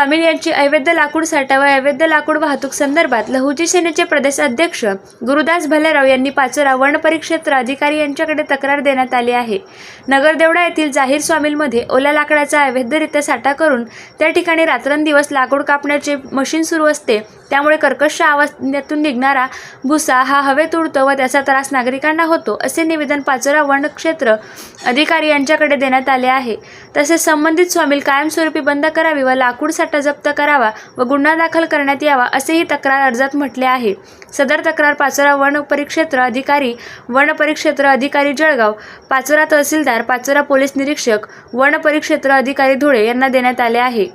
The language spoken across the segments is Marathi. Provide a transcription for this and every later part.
स्वामी यांची अवैध लाकूड साठा व अवैध लाकूड वाहतूक संदर्भात लहुजी सेनेचे प्रदेश अध्यक्ष गुरुदास भलेराव यांनी पाचोरा वर्ण परिक्षेत्र अधिकारी यांच्याकडे तक्रार देण्यात आली आहे. नगरदेवडा येथील जाहीर स्वामींमध्ये ओल्या लाकडाचा अवैधरित्या साठा करून त्या ठिकाणी रात्रंदिवस लाकूड कापण्याचे मशीन सुरू असते. त्यामुळे कर्कश आवाजातून निघणारा भुसा हा हवेत उडतो व त्याचा त्रास नागरिकांना होतो असे निवेदन पाचोरा वन क्षेत्र अधिकारी यांच्याकडे देण्यात आले आहे. तसेच संबंधित स्वामील कायमस्वरूपी बंद करावी व लाकूड साठा जप्त करावा व गुन्हा दाखल करण्यात यावा असेही तक्रार अर्जात म्हटले आहे. सदर तक्रार पाचोरा वन परिक्षेत्र अधिकारी वन परिक्षेत्र अधिकारी जळगाव पाचोरा तहसीलदार पाचोरा पोलीस निरीक्षक वन परिक्षेत्र अधिकारी धुळे यांना देण्यात आले आहे.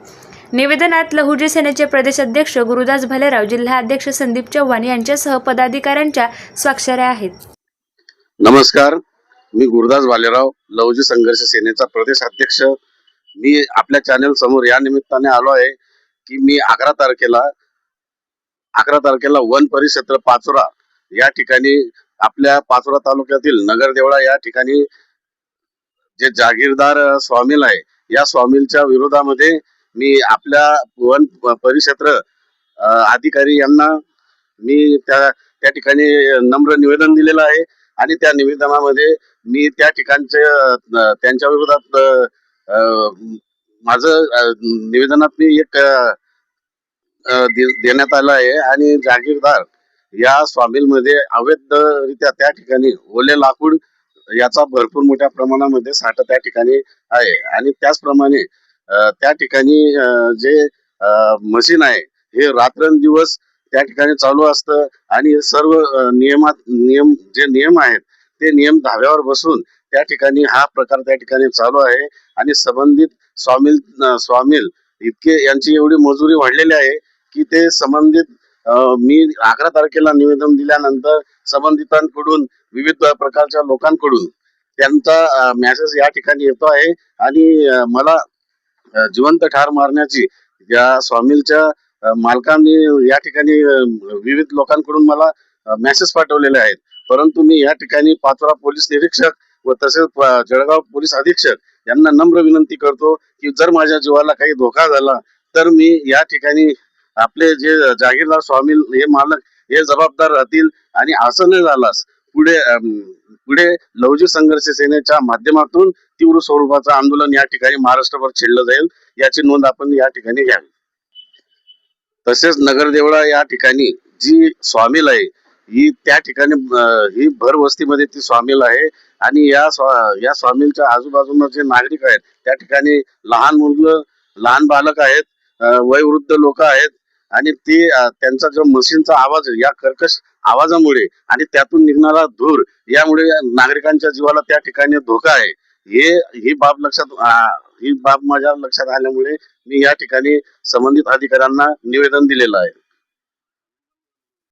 निवेदनात लहुजी सेनेचे प्रदेश अध्यक्ष गुरुदास भलेराव जिल्हा अध्यक्ष संदीप चव्हाण यांच्यासह पदाधिकाऱ्यांच्या स्वाक्षऱ्या आहेत. नमस्कार. मी गुरुदास भालेराव लहुजी संघर्ष सेनेचा प्रदेश अध्यक्ष मी आपल्या चॅनेल समोर या निमित्ताने आलो आहे की मी अकरा तारखेला अकरा तारखेला वन परिक्षेत्र पाचोरा या ठिकाणी आपल्या पाचोरा तालुक्यातील नगरदेवळा या ठिकाणी जे जागीरदार स्वामील आहे या स्वामीलच्या विरोधामध्ये मी आपल्या वन परिक्षेत्र अधिकारी यांना मी त्या त्या ठिकाणी नम्र निवेदन दिलेलं आहे आणि त्या निवेदनामध्ये मी त्या ठिकाणचे त्यांच्या विरोधात माझं निवेदनात मी एक देण्यात आलं आहे आणि जागीरदार या स्वामींमध्ये अवैधरित्या त्या ठिकाणी ओले लाकूड याचा भरपूर मोठ्या प्रमाणामध्ये साठा त्या ठिकाणी आहे. आणि त्याचप्रमाणे त्या ठिकाणी जे मशीन आहे हे रात्रंदिवस त्या ठिकाणी चालू असतं आणि सर्व नियमात नियम जे नियम आहेत ते नियम धाव्यावर बसून त्या ठिकाणी हा प्रकार त्या ठिकाणी चालू आहे आणि संबंधित स्वामील स्वामील इतके यांची एवढी मजुरी वाढलेली आहे की ते संबंधित मी अकरा तारखेला निवेदन दिल्यानंतर संबंधितांकडून विविध प्रकारच्या लोकांकडून त्यांचा मॅसेज या ठिकाणी येतो आहे आणि मला जिवंत ठार मारण्याची या स्वामीलच्या मालकांनी या ठिकाणी विविध लोकांकडून मला मेसेज पाठवलेले आहेत. परंतु मी या ठिकाणी पाचोरा पोलीस निरीक्षक व तसेच जळगाव पोलीस अधीक्षक यांना नम्र विनंती करतो की जर माझ्या जीवाला काही धोका झाला तर मी या ठिकाणी आपले जे जागीरदार स्वामी हे मालक हे जबाबदार राहतील आणि असं नाही झालास पुढे पुढे लवजी संघर्ष सेनेच्या माध्यमातून तीव्र स्वरूपाचं आंदोलन या ठिकाणी महाराष्ट्रभर छेडलं जाईल याची नोंद आपण या ठिकाणी घ्यावी. तसेच नगरदेवळा या ठिकाणी जी स्वामील आहे ही त्या ठिकाणी ही भर वस्तीमध्ये ती स्वामील आहे. आणि या स्वा- या स्वामीलच्या आजूबाजूला जे नागरिक आहेत त्या ठिकाणी लहान मुलं लहान बालक आहेत वयवृद्ध लोक आहेत. आणि ते त्यांचा जो मशीनचा आवाज आहे या कर्कश आवाजामुळे आणि त्यातून निघणारा धूर यामुळे नागरिकांच्या जीवाला त्या ठिकाणी धोका आहे. हे ही बाब लक्षात ही बाब माझ्या लक्षात आल्यामुळे मी या ठिकाणी संबंधित अधिकाऱ्यांना निवेदन दिलेलं आहे.